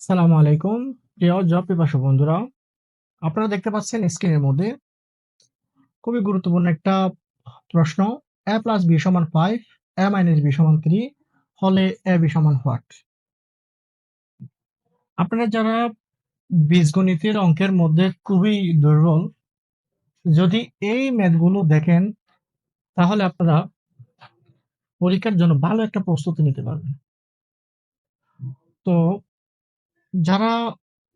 সালামু আলাইকুম। প্রিয় জব পিপাসু বন্ধুরা, আপনারা দেখতে পাচ্ছেন স্ক্রিনের মধ্যে খুবই গুরুত্বপূর্ণ একটা প্রশ্ন। এ প্লাস বি সমান ফাইভ এ মাইনাস বি সমান থ্রি হলে এ বি সমান হোয়াট আপনারা যারা বীজগণিতের অঙ্কের মধ্যে খুবই দুর্বল, যদি এই ম্যাথগুলো দেখেন, তাহলে আপনারা পরীক্ষার জন্য ভালো একটা প্রস্তুতি নিতে পারবেন। তো যারা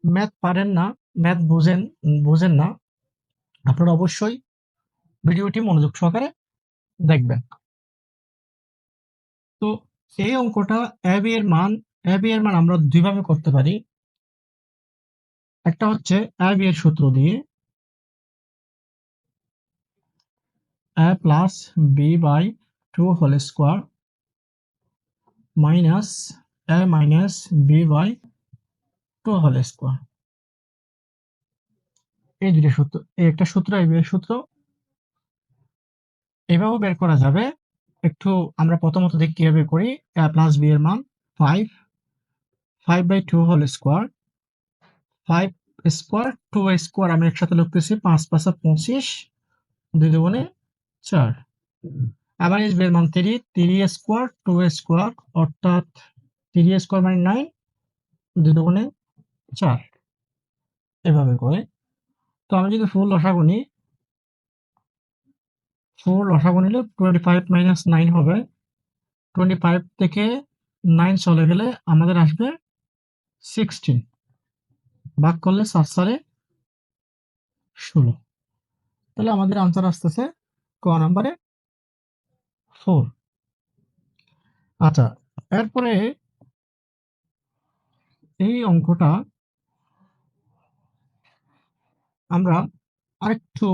ম্যাথ পারেন না ম্যাথ বুঝেন বুঝেন না, আপনারা অবশ্যই ভিডিওটি মনোযোগ সহকারে দেখবেন। তো এই অঙ্কটা এবি এর মান এবি এর মান আমরা দুইভাবে করতে পারি। একটা হচ্ছে এবি এর সূত্র দিয়ে A plus B by two whole square minus A minus B by two whole square. এই দুটো সূত্র, এই একটা সূত্র, এই সূত্র। এভাবেও বের করা যাবে। একটু আমরা প্রথমত দেখি কীভাবে করি। এ প্লাস বি এর মান five five by two whole square five square two square আমি একসাথে লিখতেছি, পাঁচ পাঁচা পঁচিশ, দুই দুগুণে চার। আবার এস বি এর মান three three square two square অর্থাৎ থ্রি স্কোয়ার মানে নাইন দুই দুগুণে চার এভাবে করে। তো আমি যদি ফুল লসাগু নিই ফুল লসাগু নিলে টোয়েন্টি ফাইভ মাইনাস নাইন হবে। টোয়েন্টি ফাইভ থেকে নাইন চলে গেলে আমাদের আসবে সিক্সটিন ভাগ করলে সাত সালে ষোলো। তাহলে আমাদের আনসার আসতেছে ক নাম্বারে? ফোর আচ্ছা এরপরে এই অঙ্কটা আমরা আরেকটু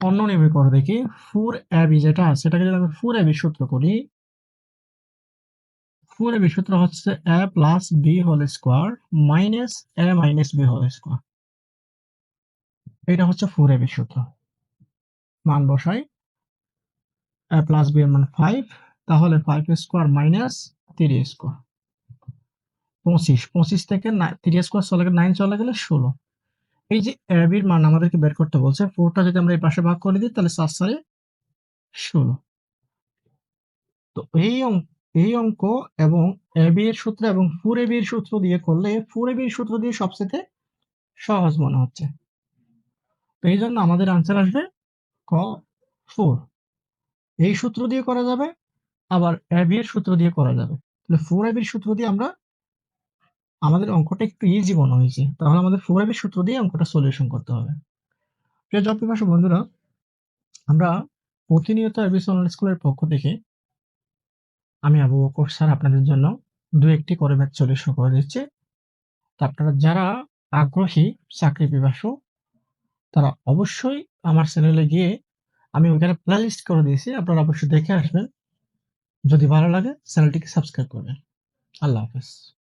অন্য নেমে করে দেখি। ফোর এবি যেটা, সেটাকে যদি আমরা ফোর এবি সূত্র করি, ফোর এবি সূত্র হচ্ছে A plus B whole square minus A minus B whole square এটা হচ্ছে ফোর এবি সূত্র। মান বসাই। এ প্লাস বি এর মান ফাইভ তাহলে five square minus three square পঁচিশ পঁচিশ থেকে থ্রি স্কোয়ার চলে গেলে নাইন চলে গেলে ষোলো। এই যে অ্যাবির মান আমাদেরকে বের করতে বলছে ফোরটা যদি আমরা এই পাশে ভাগ করে দিই, তাহলে সাত সালে ষোলো। তো এই অঙ্ক এই অঙ্ক এবং এবি এর সূত্র এবং ফোর এবি এর সূত্র দিয়ে করলে ফোর এবি এর সূত্র দিয়ে সবচেয়ে সহজ মনে হচ্ছে। তো এই জন্য আমাদের আনসার আসবে ক ফোর এই সূত্র দিয়ে করা যাবে, আবার এবি এর সূত্র দিয়ে করা যাবে। তাহলে ফোর এবির সূত্র দিয়ে আমরা আমাদের অঙ্কটা একটু ইজি মনে হয়েছে। তাহলে আমাদের ফোর এবির সূত্র দিয়ে অঙ্কটা সলিউশন করতে হবে। প্রিয় জব পিপাসু বন্ধুরা, আমরা প্রতিনিয়ত এবিসি অনলাইন স্কুলের পক্ষ থেকে আমি আবু বকর স্যার আপনাদের জন্য দু একটি করে ম্যাথ সলিউশন করে দিচ্ছি। তো আপনারা যারা আগ্রহী চাকরি পিপাসু, তারা অবশ্যই আমার চ্যানেলে গিয়ে আমি ওইখানে প্লেলিস্ট করে দিয়েছি। আপনারা অবশ্যই দেখে আসবেন। যদি ভালো লাগে চ্যানেলটিকে সাবস্ক্রাইব করবেন। আল্লাহ হাফেজ।